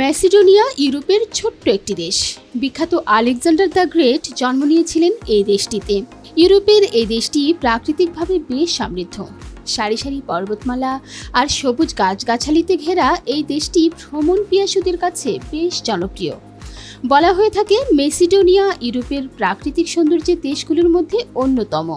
Macedonia, ইউরোপের ছোট্ট একটি দেশ। বিখ্যাত আলেকজান্ডার দ্য গ্রেট জন্ম নিয়েছিলেন এই দেশটিতে। ইউরোপের এই দেশটি প্রাকৃতিকভাবে বেশ সমৃদ্ধ। সারি সারি পর্বতমালা আর সবুজ গাছগাছালিতে ঘেরা এই দেশটি ভ্রমণ পিয়াসুদের কাছে বেশ জনপ্রিয়। বলা হয়ে থাকে মেসিডোনিয়া ইউরোপের প্রাকৃতিক সৌন্দর্যের দেশগুলোর মধ্যে অন্যতম।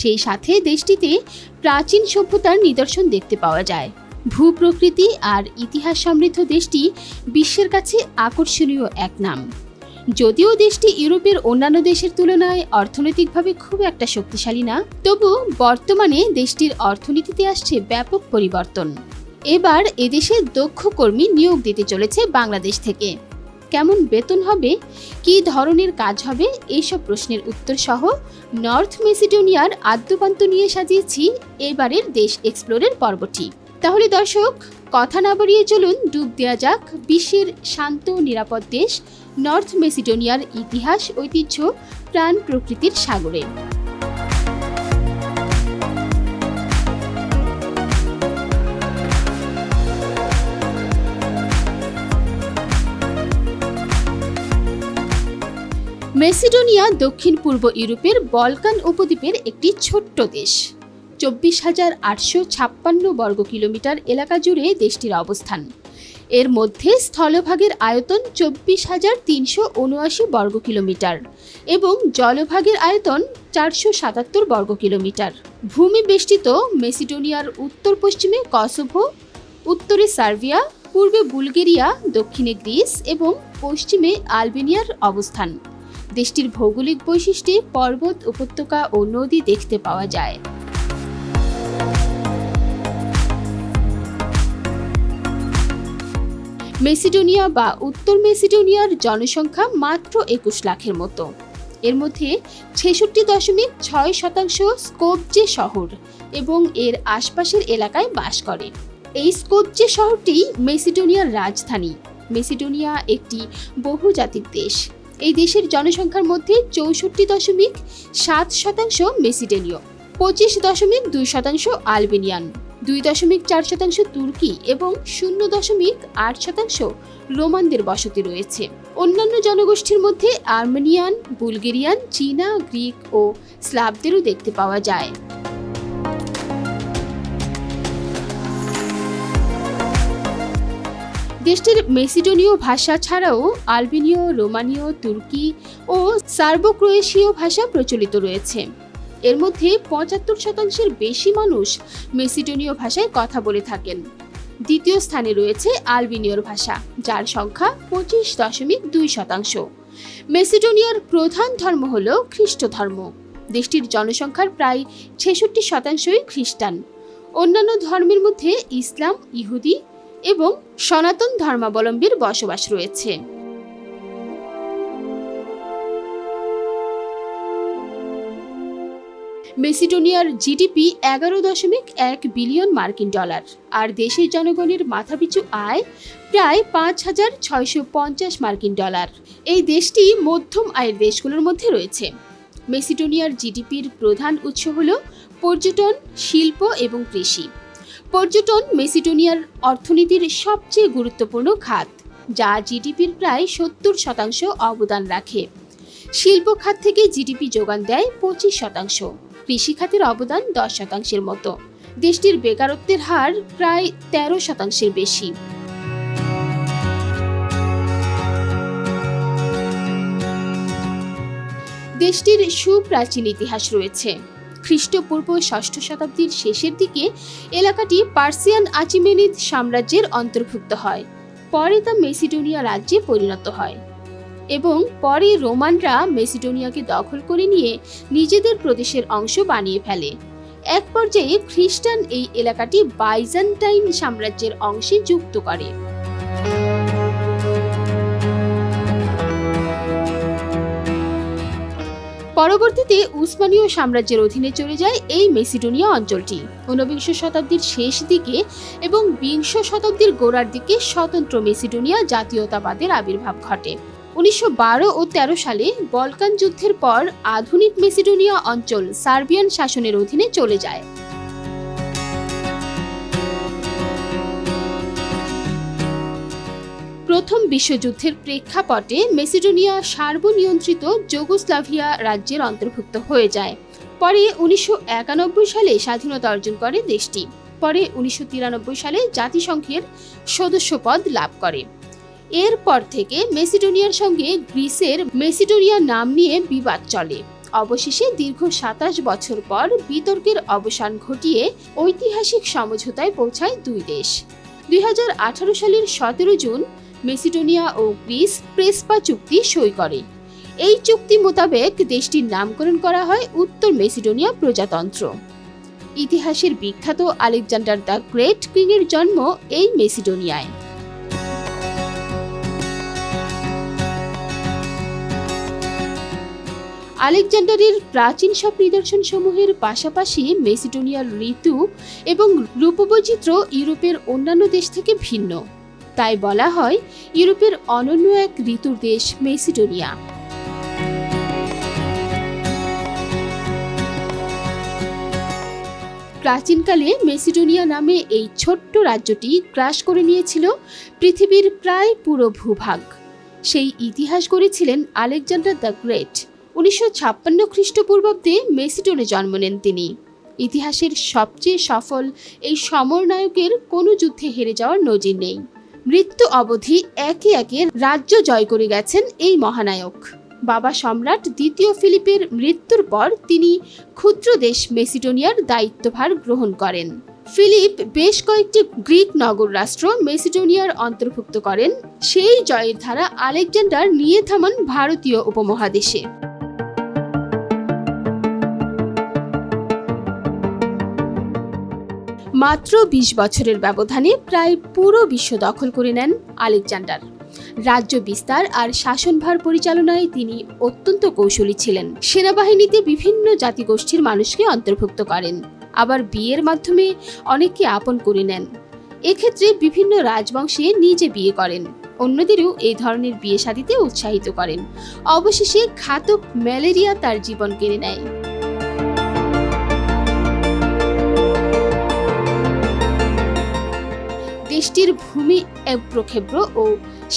সেই সাথে দেশটিতে প্রাচীন সভ্যতার নিদর্শন দেখতে পাওয়া যায়। ভূপ্রকৃতি আর ইতিহাস সমৃদ্ধ দেশটি বিশ্বের কাছে আকর্ষণীয় এক নাম। যদিও দেশটি ইউরোপের অন্যান্য দেশের তুলনায় অর্থনৈতিকভাবে খুব একটা শক্তিশালী না, তবু বর্তমানে দেশটির অর্থনীতিতে আসছে ব্যাপক পরিবর্তন। এবার এদেশে দক্ষ কর্মী নিয়োগ দিতে চলেছে বাংলাদেশ থেকে। কেমন বেতন হবে? কী ধরনের কাজ হবে? এইসব প্রশ্নের উত্তর সহ নর্থ মেসিডোনিয়ার আদ্যপান্ত নিয়ে সাজিয়েছি এবারের দেশ এক্সপ্লোরের পর্বটি। তাহলে দর্শক, কথা না বাড়িয়ে চলুন, ডুব দেওয়া যাক বিশ্বের শান্ত নিরাপদ দেশ, নর্থ মেসিডোনিয়ার ইতিহাস, ঐতিহ্য, প্রাণ প্রকৃতির সাগরে। মেসিডোনিয়া দক্ষিণ পূর্ব ইউরোপের বলকান উপদ্বীপের একটি ছোট্ট দেশ। চব্বিশ হাজার আটশো ছাপ্পান্ন বর্গ কিলোমিটার এলাকা জুড়ে দেশটির অবস্থান। এর মধ্যে স্থলভাগের আয়তন চব্বিশ হাজার তিনশো উনআশি বর্গ কিলোমিটার এবং জলভাগের আয়তন চারশো সাতাত্তর বর্গ কিলোমিটার ভূমি বেষ্টিত মেসিডোনিয়ার উত্তর পশ্চিমে কসোভো, উত্তরে সার্বিয়া, পূর্বে বুলগেরিয়া, দক্ষিণে গ্রিস এবং পশ্চিমে আলবেনিয়ার অবস্থান। দেশটির ভৌগোলিক বৈশিষ্ট্যে পর্বত, উপত্যকা ও নদী দেখতে পাওয়া যায়। মেসিডোনিয়া বা উত্তর মেসিডোনিয়ার জনসংখ্যা মাত্র একুশ লাখের মতো। এর মধ্যে ছেষট্টি দশমিক ছয় শতাংশ স্কোপজে শহর এবং এর আশপাশের এলাকায় বাস করে। এই স্কোপজে শহরটি মেসিডোনিয়ার রাজধানী। মেসিডোনিয়া একটি বহুজাতিক দেশ। এই দেশের জনসংখ্যার মধ্যে চৌষট্টি দশমিক সাত শতাংশ মেসিডোনীয়, পঁচিশ দশমিক দুই শতাংশ আলবেনিয়ান। দুই দশমিক চার শতাংশ তুর্কি এবং শূন্য দশমিক আট শতাংশ রোমানদের বসতি রয়েছে। অন্যান্য জনগোষ্ঠীর মধ্যে আর্মেনিয়ান, বুলগেরিয়ান, চীনা, গ্রিক ও স্লাবদেরও দেখতে পাওয়া যায়। দেশটির মেসিডোনীয় ভাষা ছাড়াও আলবেনীয়, রোমানীয়, তুর্কি ও সার্বো ক্রোয়েশীয় ভাষা প্রচলিত রয়েছে। এর মধ্যে পঁচাত্তর শতাংশের বেশি মানুষ মেসিডোনীয় ভাষায় কথা বলে থাকেন। দ্বিতীয় স্থানে রয়েছে আলবেনীয়র ভাষা, যার সংখ্যা পঁচিশ দশমিক দুই শতাংশ। মেসিডোনিয়ার প্রধান ধর্ম হল খ্রিস্ট ধর্ম। দেশটির জনসংখ্যার প্রায় ছেষট্টি শতাংশই খ্রিস্টান। অন্যান্য ধর্মের মধ্যে ইসলাম, ইহুদি এবং সনাতন ধর্মাবলম্বীর বসবাস রয়েছে। মেসিডোনিয়ার জিডিপি এগারো দশমিক এক বিলিয়ন মার্কিন ডলার, আর দেশের জনগণের মাথাপিছু আয় প্রায় পাঁচ হাজার ছয়শো পঞ্চাশ মার্কিন ডলার। এই দেশটি মধ্যম আয়ের দেশগুলোর মধ্যে রয়েছে। মেসিডোনিয়ার জিডিপির প্রধান উৎস হল পর্যটন, শিল্প এবং কৃষি। পর্যটন মেসিডোনিয়ার অর্থনীতির সবচেয়ে গুরুত্বপূর্ণ খাত, যা জিডিপির প্রায় সত্তর শতাংশ অবদান রাখে। শিল্প খাত থেকে জিডিপি যোগান দেয় পঁচিশ শতাংশ। কৃষি খাতের অবদান দশ শতাংশের মতো। দেশটির বেকারত্বের হার প্রায় তেরো শতাংশের বেশি। দেশটির সুপ্রাচীন ইতিহাস রয়েছে। খ্রিস্টপূর্ব ষষ্ঠ শতাব্দীর শেষের দিকে এলাকাটি পার্সিয়ান আচিমেনিদ সাম্রাজ্যের অন্তর্ভুক্ত হয়। পরে তা মেসিডোনিয়া রাজ্যে পরিণত হয়। এবং পরে রোমানরা মেসিডোনিয়াকে দখল করে নিয়ে নিজেদের প্রদেশের অংশ বানিয়ে ফেলে। এক পর্যায়ে খ্রিস্টান এই এলাকাটি বাইজান্টাইন সাম্রাজ্যের অংশে যুক্ত করে। পরবর্তীতে উসমানীয় সাম্রাজ্যের অধীনে চলে যায় এই মেসিডোনিয়া অঞ্চলটি। ঊনবিংশ শতাব্দীর শেষ দিকে এবং বিংশ শতাব্দীর গোড়ার দিকে স্বতন্ত্র মেসিডোনিয়া জাতীয়তাবাদের আবির্ভাব ঘটে। উনিশশো বারো ও তেরো সালে বলকান যুদ্ধের পর আধুনিক মেসিডোনিয়া অঞ্চল সার্বিয়ান শাসনের অধীনে চলে যায়। প্রথম বিশ্বযুদ্ধের প্রেক্ষাপটে মেসিডোনিয়া সার্বনিয়ন্ত্রিত যুগোস্লাভিয়া রাজ্যের অন্তর্ভুক্ত হয়ে যায়। পরে উনিশশো একানব্বই সালে স্বাধীনতা অর্জন করে দেশটি। পরে উনিশশো তিরানব্বই সালে জাতিসংঘের সদস্যপদ লাভ করে। এরপর থেকে মেসিডোনিয়ার সঙ্গে গ্রিসের মেসিডোনিয়া নাম নিয়ে বিবাদ চলে। অবশেষে দীর্ঘ সাতাশ বছর পর বিতর্কের অবসান ঘটিয়ে ঐতিহাসিক সমঝোতায় পৌঁছায় দুই দেশ। দুই হাজার আঠারো সালের সতেরো জুন মেসিডোনিয়া ও গ্রিস প্রেসপা চুক্তি সই করে। এই চুক্তি মোতাবেক দেশটির নামকরণ করা হয় উত্তর মেসিডোনিয়া প্রজাতন্ত্র। ইতিহাসের বিখ্যাত আলেকজান্ডার দ্য গ্রেট কিংয়ের জন্ম এই মেসিডোনিয়ায়। আলেকজান্ডারের প্রাচীন সব নিদর্শন সমূহের পাশাপাশি মেসিডোনিয়ার ঋতু এবং রূপবৈচিত্র্য ইউরোপের অন্যান্য দেশ থেকে ভিন্ন। তাই বলা হয়, ইউরোপের অনন্য এক ঋতুর দেশ মেসিডোনিয়া। প্রাচীনকালে মেসিডোনিয়া নামে এই ছোট্ট রাজ্যটি গ্রাস করে নিয়েছিল পৃথিবীর প্রায় পুরো ভূভাগ। সেই ইতিহাস গড়েছিলেন আলেকজান্ডার দ্য গ্রেট। উনিশশো ছাপ্পান্ন খ্রিস্টপূর্বাব্দে মেসিডোনে জন্ম নেন তিনি। ইতিহাসের সবচেয়ে সফল এই সমরনায়কের কোনো যুদ্ধে হেরে যাওয়ার নজির নেই। মৃত্যু অবধি একে একে রাজ্য জয় করে গেছেন এই মহানায়ক। বাবা সম্রাট দ্বিতীয় ফিলিপের মৃত্যুর পর তিনি ক্ষুদ্র দেশ মেসিডোনিয়ার দায়িত্বভার গ্রহণ করেন। ফিলিপ বেশ কয়েকটি গ্রিক নগর রাষ্ট্র মেসিডোনিয়ার অন্তর্ভুক্ত করেন। সেই জয়ের ধারা আলেকজান্ডার নিয়ে থামান ভারতীয় উপমহাদেশে। মাত্র বিশ বছরের ব্যবধানে প্রায় পুরো বিশ্ব দখল করে নেন আলেকজান্ডার। রাজ্য বিস্তার আর শাসনভার পরিচালনায় তিনি অত্যন্ত কৌশলী ছিলেন। সেনাবাহিনীতে বিভিন্ন জাতিগোষ্ঠীর মানুষকে অন্তর্ভুক্ত করেন। আবার বিয়ের মাধ্যমে অনেককে আপন করে নেন। এক্ষেত্রে বিভিন্ন রাজবংশে নিজে বিয়ে করেন। অন্যদেরও এই ধরনের বিয়ে শাদিতে উৎসাহিত করেন। অবশেষে ঘাতক ম্যালেরিয়া তার জীবন কেড়ে নেয়। দেশটির ভূমি এব্রক্ষেব্র ও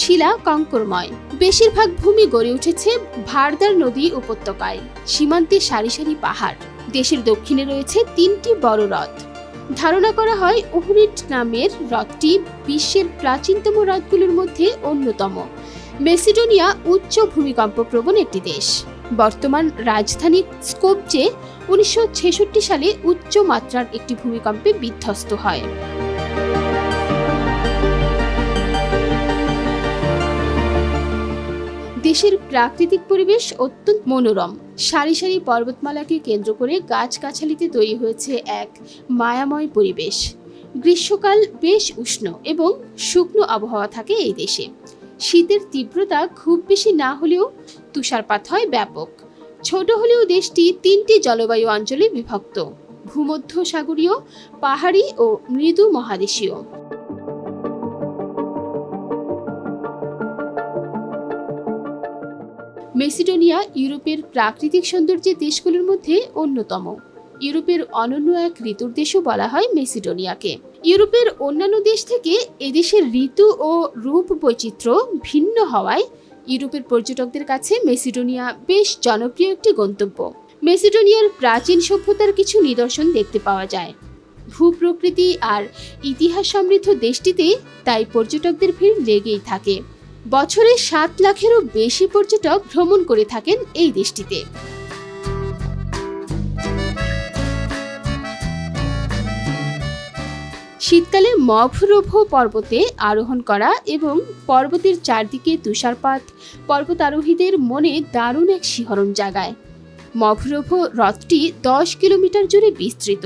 শিলা কঙ্করময়। বেশিরভাগ ভূমি গড়ে উঠেছে ভারদার নদী উপত্যকায়, সীমান্তে সারি সারি পাহাড়। দেশের দক্ষিণে রয়েছে তিনটি বড় হ্রদ। ধারণা করা হয় উহুরিট নামের হ্রদটি বিশ্বের প্রাচীনতম হ্রদগুলোর মধ্যে অন্যতম। মেসিডোনিয়া উচ্চ ভূমিকম্প প্রবণ একটি দেশ। বর্তমান রাজধানী স্কোপচে উনিশশো ছেষট্টি সালে উচ্চ মাত্রার একটি ভূমিকম্পে বিধ্বস্ত হয়। দেশের প্রাকৃতিক পরিবেশ অত্যন্ত মনোরম। সারি সারি পর্বতমালাকে কেন্দ্র করে গাছগাছালিতে তৈরি হয়েছে এক মায়াময় পরিবেশ। গ্রীষ্মকাল বেশ উষ্ণ এবং শুকনো আবহাওয়া থাকে এই দেশে। শীতের তীব্রতা খুব বেশি না হলেও তুষারপাত হয় ব্যাপক। ছোট হলেও দেশটি তিনটি জলবায়ু অঞ্চলে বিভক্ত। ভূমধ্য সাগরীয় পাহাড়ি ও মৃদু মহাদেশীয়। মেসিডোনিয়া ইউরোপের প্রাকৃতিক সৌন্দর্যের দেশগুলোর মধ্যে অন্যতম। ইউরোপের অনন্য এক ঋতুর দেশও বলা হয় মেসিডোনিয়াকে। ইউরোপের অন্যান্য দেশ থেকে এদেশের ঋতু ও রূপ বৈচিত্র্য ভিন্ন হওয়ায় ইউরোপের পর্যটকদের কাছে মেসিডোনিয়া বেশ জনপ্রিয় একটি গন্তব্য। মেসিডোনিয়ার প্রাচীন সভ্যতার কিছু নিদর্শন দেখতে পাওয়া যায়। ভূপ্রকৃতি আর ইতিহাস সমৃদ্ধ দেশটিতে তাই পর্যটকদের ভিড় লেগেই থাকে। বছরে সাত লাখেরও বেশি পর্যটক ভ্রমণ করে থাকেন এই দেশটিতে। শীতকালে মভরোভ পর্বতে আরোহণ করা এবং পর্বতের চারদিকে তুষারপাত, পর্বতারোহীদের মনে দারুণ এক শিহরণ জাগায়। মভরোভ হ্রদটি দশ কিলোমিটার জুড়ে বিস্তৃত।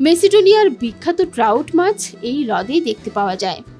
মেসিডোনিয়ার বিখ্যাত ট্রাউট মাছ এই হ্রদে দেখতে পাওয়া যায়।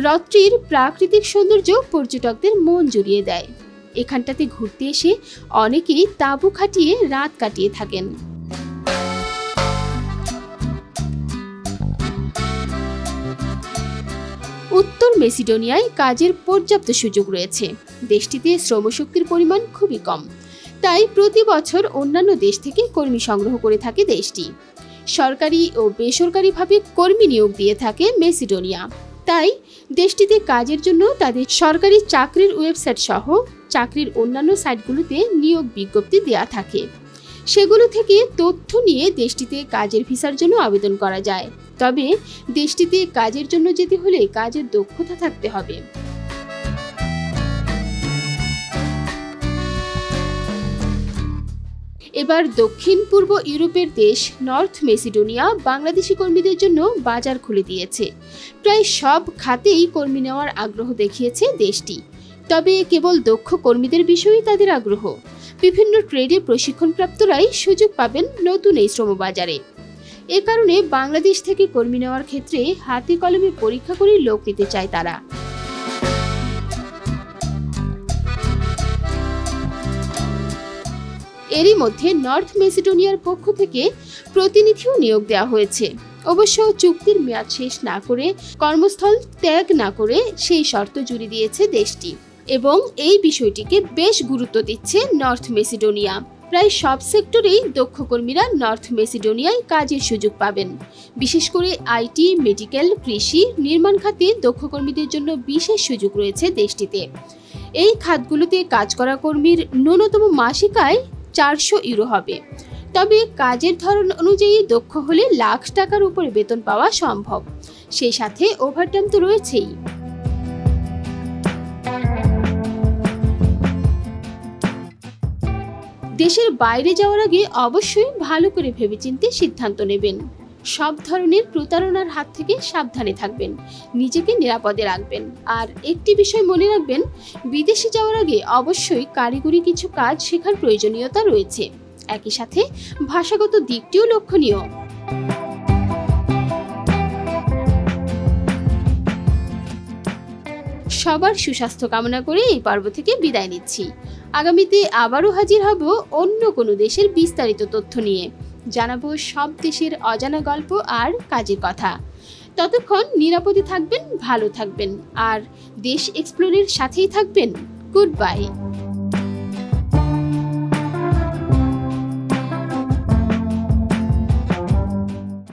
হ্রদটির প্রাকৃতিক সৌন্দর্য পর্যটকদের মন জুড়িয়ে দেয়। এখানটাতে ঘুরতে এসে অনেকেই তাঁবু খাটিয়ে রাত কাটিয়ে থাকেন। উত্তর মেসিডোনিয়ায় কাজের পর্যাপ্ত সুযোগ রয়েছে। দেশটিতে শ্রমশক্তির পরিমাণ খুবই কম। তাই প্রতি বছর অন্যান্য দেশ থেকে কর্মী সংগ্রহ করে থাকে দেশটি। সরকারি ও বেসরকারিভাবে কর্মী নিয়োগ দিয়ে থাকে মেসিডোনিয়া। তাই দেশটিতে কাজের জন্য তাদের সরকারি চাকরির ওয়েবসাইট সহ চাকরির অন্যান্য সাইটগুলোতে নিয়োগ বিজ্ঞপ্তি দেয়া থাকে। সেগুলো থেকে তথ্য নিয়ে দেশটিতে কাজের ভিসার জন্য আবেদন করা যায়। তবে দেশটিতে কাজের জন্য যেতে হলে কাজের দক্ষতা থাকতে হবে। এবার দক্ষিণ পূর্ব ইউরোপের দেশ নর্থ মেসিডোনিয়া বাংলাদেশি কর্মীদের জন্য বাজার খুলে দিয়েছে। প্রায় সব খাতেই কর্মী নেওয়ার আগ্রহ দেখিয়েছে দেশটি। তবে কেবল দক্ষ কর্মীদের বিষয়েই তাদের আগ্রহ। বিভিন্ন ট্রেডে প্রশিক্ষণপ্রাপ্তরাই সুযোগ পাবেন নতুন এই শ্রমবাজারে। এ কারণে বাংলাদেশ থেকে কর্মী নেওয়ার ক্ষেত্রে হাতে কলমে পরীক্ষা করে লোক নিতে চায় তারা। এরই মধ্যে নর্থ মেসিডোনিয়ার পক্ষ থেকে প্রতিনিধিও নিয়োগ দেওয়া হয়েছে। অবশ্য চুক্তির মেয়াদ শেষ না করে, কর্মস্থল ত্যাগ না করে সেই শর্ত জুড়ে দিয়েছে দেশটি এবং এই বিষয়টিকে বেশ গুরুত্ব দিচ্ছে নর্থ মেসিডোনিয়া। প্রায় সব সেক্টরেই দক্ষ কর্মীরা নর্থ মেসিডোনিয়ায় কাজের সুযোগ পাবেন। বিশেষ করে আইটি, মেডিকেল, কৃষি, নির্মাণ খাতে দক্ষ কর্মীদের জন্য বিশেষ সুযোগ রয়েছে দেশটিতে। এই খাতগুলোতে কাজ করা কর্মীর ন্যূনতম মাসিক আয় চারশো ইউরো হবে। তবে কাজের ধরন অনুযায়ী দক্ষ হলে লাখ টাকার উপরে বেতন পাওয়া সম্ভব। সেই সাথে ওভারটাইম তো রয়েছেই। দেশের বাইরে যাওয়ার আগে অবশ্যই ভালো করে ভেবেচিন্তে সিদ্ধান্ত নেবেন। সব ধরনের প্রতারণার হাত থেকে সাবধানে থাকবেন, নিজেকে নিরাপদে রাখবেন। আর একটি বিষয় মনে রাখবেন, বিদেশে যাওয়ার আগে অবশ্যই কারিগরি কিছু কাজ শেখার প্রয়োজনীয়তা রয়েছে। একই সাথে ভাষাগত দিকটিও লক্ষণীয়। সবার সুস্বাস্থ্য কামনা করে এই পর্ব থেকে বিদায় নিচ্ছি। আগামীতে আবারও হাজির হব অন্য কোনো দেশের বিস্তারিত তথ্য নিয়ে। জানাব সব দেশের অজানা গল্প আর কাজের কথা। ততক্ষণ নিরাপদে থাকবেন, ভালো থাকবেন। আর দেশ এক্সপ্লোরের সাথেই থাকবেন। Good bye